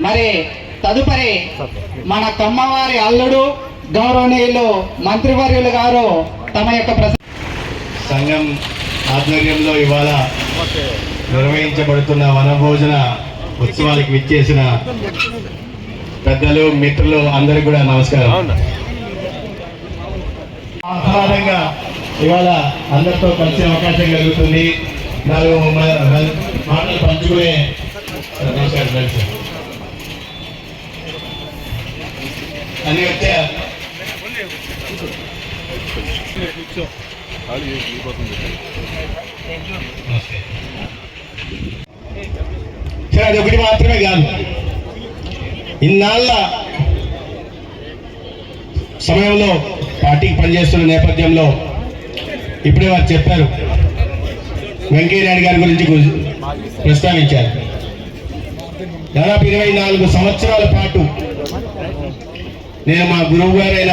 మరి తదుపరి మన కమ్మవారి అల్లుడు గౌరవనీయులు మంత్రివర్యులు గారు తమ యొక్క ప్రస సంఘం ఆధ్వర్యంలో ఇవాళ నిర్వహించబడుతున్న వనభోజన ఉత్సవాలకు విచ్చేసిన పెద్దలు మిత్రులు అందరికీ కూడా నమస్కారం. ఆహ్లాదంగా ఇవాళ అందరితో కలిసే అవకాశం కలుగుతుంది. నాలుగు మాటలు పంచుకునే నమస్కారం అని చెప్తే సరే అది ఒకటి మాత్రమే కాదు. ఇన్నాళ్ళ సమయంలో పార్టీకి పనిచేస్తున్న నేపథ్యంలో ఇప్పుడే వారు చెప్పారు. వెంకయ్య నాయుడు గారి గురించి ప్రస్తావించారు. దాదాపు ఇరవై నాలుగు సంవత్సరాల పాటు నేను మా గురువు గారైన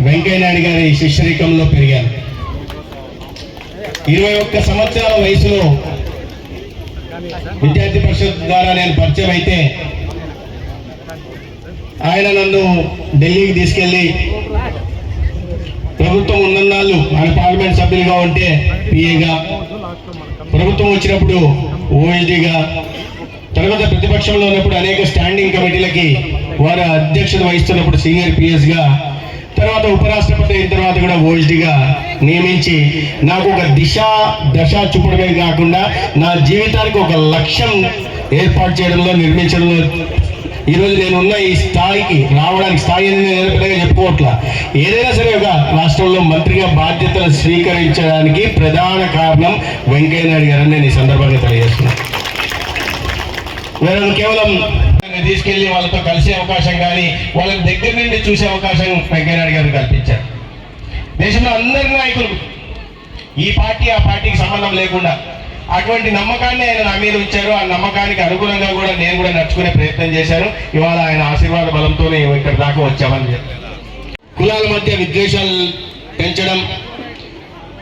వెంకయ్య నాయుడు గారి శిష్యరికంలో పెరిగాను. ఇరవై ఒక్క సంవత్సరాల వయసులో విద్యార్థి పరిషత్ ద్వారా నేను పరిచయం అయితే ఆయన నన్ను ఢిల్లీకి తీసుకెళ్ళి ప్రభుత్వం ఉన్నన్నాళ్ళు ఆయన పార్లమెంట్ సభ్యులుగా ఉంటే పిఏగా ప్రభుత్వం వచ్చినప్పుడు ఓఎస్డీగా తర్వాత ప్రతిపక్షంలో ఉన్నప్పుడు అనేక స్టాండింగ్ కమిటీలకి వారు అధ్యక్షత వహిస్తున్నప్పుడు సీనియర్ పిఎస్గా తర్వాత ఉపరాష్ట్రపతి అయిన తర్వాత కూడా ఓఎస్డిగా నియమించి నాకు ఒక దిశ దశ చూపడమే కాకుండా నా జీవితానికి ఒక లక్ష్యం ఏర్పాటు చేయడంలో నిర్మించడంలో ఈరోజు నేను ఉన్న ఈ స్థాయికి రావడానికి స్థాయి అని నేను పెద్దగా చెప్పుకోవట్లా. ఏదైనా సరే ఒక రాష్ట్రంలో మంత్రిగా బాధ్యతలు స్వీకరించడానికి ప్రధాన కారణం వెంకయ్య నాయుడు గారని నేను ఈ సందర్భంగా తెలియజేస్తున్నాను. కేవలం వీళ్ళని తీసుకెళ్ళి వాళ్ళతో కలిసే అవకాశం కానీ వాళ్ళని దగ్గర నుండి చూసే అవకాశం వెంకయ్యనాయుడు గారు కల్పించారు. దేశంలో అందరి నాయకులు ఈ పార్టీ ఆ పార్టీకి సంబంధం లేకుండా అటువంటి నమ్మకాన్ని ఆయన నా మీద ఉంచారు. ఆ నమ్మకానికి అనుగుణంగా కూడా నేను కూడా నడుచుకునే ప్రయత్నం చేశాను. ఇవాళ ఆయన ఆశీర్వాద బలంతోనే ఇక్కడ దాకా వచ్చామని చెప్పారు. కులాల మధ్య విద్వేషాలు పెంచడం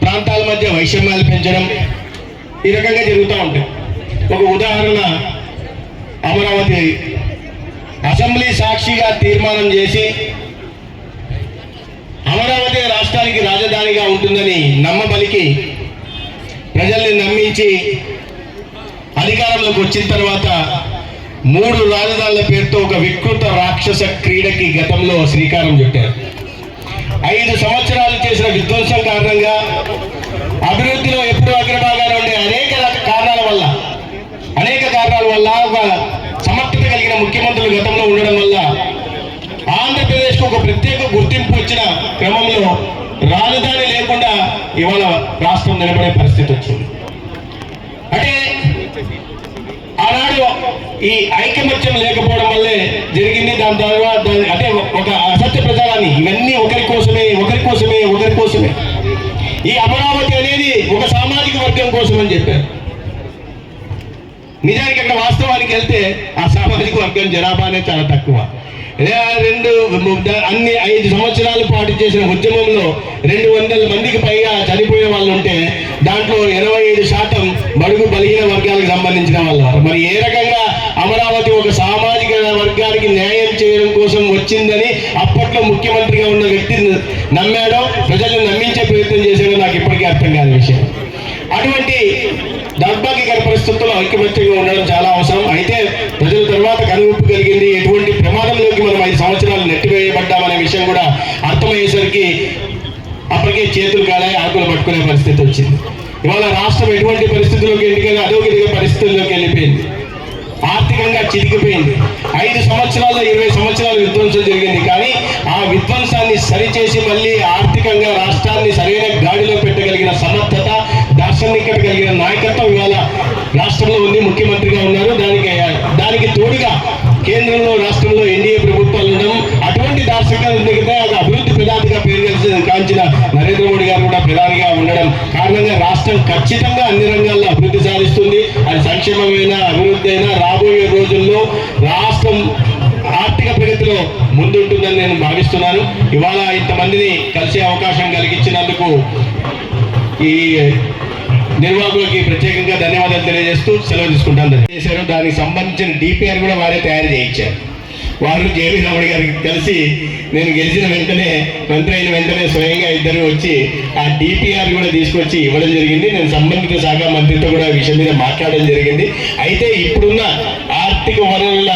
ప్రాంతాల మధ్య వైషమ్యాలు పెంచడం ఈ రకంగా జరుగుతూ ఉంటాయి. ఒక ఉదాహరణ అమరావతి అసెంబ్లీ సాక్షిగా తీర్మానం చేసి అమరావతి రాష్ట్రానికి రాజధానిగా ఉంటుందని నమ్మబలికి ప్రజల్ని నమ్మించి అధికారంలోకి వచ్చిన తర్వాత మూడు రాజధానుల పేరుతో ఒక వికృత రాక్షస క్రీడకి గతంలో శ్రీకారం చుట్టారు. ఐదు సంవత్సరాలు చేసిన విధ్వంసం కారణంగా అభివృద్ధిలో ఎప్పుడూ అగ్రభాగం వచ్చిన క్రమంలో రాజధాని లేకుండా ఇవాళ రాష్ట్రం నిలబడే పరిస్థితి వచ్చింది. అంటే ఆనాడు ఈ ఐకమత్యం లేకపోవడం వల్లే జరిగింది దాని తర్వాత దాని- అంటే ఒక అసత్య ప్రచారాన్ని ఇవన్నీ ఒకరి కోసమే ఒకరి కోసమే ఒకరి కోసమే. ఈ అమరావతి అనేది ఒక సామాజిక వర్గం కోసం అని చెప్పారు. నిజానికి అక్కడ వాస్తవానికి వెళ్తే ఆ సామాజిక వర్గం జనాభానే చాలా తక్కువ. రెండు అన్ని ఐదు సంవత్సరాల పాటు చేసిన ఉద్యమంలో రెండు వందల మందికి పైగా చనిపోయే వాళ్ళు ఉంటే దాంట్లో ఇరవై ఐదు శాతం బడుగు బలహీన వర్గాలకు సంబంధించిన వాళ్ళు మరి ఏ రకంగా అమరావతి ఒక సామాజిక వర్గానికి న్యాయం చేయడం కోసం వచ్చిందని అప్పట్లో ముఖ్యమంత్రిగా ఉన్న వ్యక్తి నమ్మాడో ప్రజలను నమ్మించే ప్రయత్నం చేశాడో నాకు ఇప్పటికీ అర్థం కాని విషయం. అటువంటి దౌర్భాగ్యకర పరిస్థితుల్లో ఐక్యమత్యంగా ఉండడం చాలా అవసరం. అయితే చేతులు కాలాయి ఆకులు పట్టుకునే పరిస్థితి వచ్చింది. ఇవాళ రాష్ట్రం ఎటువంటి పరిస్థితుల్లోకి ఎన్నికగా అధోగతిగా పరిస్థితుల్లోకి వెళ్ళిపోయింది. ఆర్థికంగా చితికిపోయింది. ఐదు సంవత్సరాల్లో ఇరవై సంవత్సరాలు విధ్వంసం జరిగింది. కానీ ఆ విధ్వంసాన్ని సరిచేసి మళ్ళీ ఆర్థికంగా రాష్ట్రాన్ని సరైన గాడిలో పెట్టగలిగిన సమర్థత దార్శనికత కలిగిన నాయకత్వం ఇవాళ రాష్ట్రంలో ఉంది. ముఖ్యమంత్రిగా ఉన్నారు. దానికి దానికి తోడుగా కేంద్రంలో కారణంగా రాష్ట్రం ఖచ్చితంగా అన్ని రంగాల్లో అభివృద్ధి సాధిస్తుంది. అది సంక్షేమమైన అభివృద్ధి అయినా రాబోయే రోజుల్లో రాష్ట్రం ఆర్థిక ప్రగతిలో ముందుంటుందని నేను భావిస్తున్నాను. ఇవాళ ఇంతమందిని కలిసే అవకాశం కలిగించినందుకు ఈ నిర్వాహకులకి ప్రత్యేకంగా ధన్యవాదాలు తెలియజేస్తూ సెలవు తీసుకుంటాను. చేశారు దానికి సంబంధించిన డిపిఆర్ కూడా వారే తయారు చేయించారు. వారు జేవీ రమణ గారికి కలిసి నేను గెలిచిన వెంటనే మంత్రి అయిన వెంటనే స్వయంగా ఇద్దరు వచ్చి ఆ డిపిఆర్ కూడా తీసుకొచ్చి ఇవ్వడం జరిగింది. నేను సంబంధిత శాఖ మంత్రితో కూడా విషయం మీద మాట్లాడడం జరిగింది. అయితే ఇప్పుడున్న ఆర్థిక వనరుల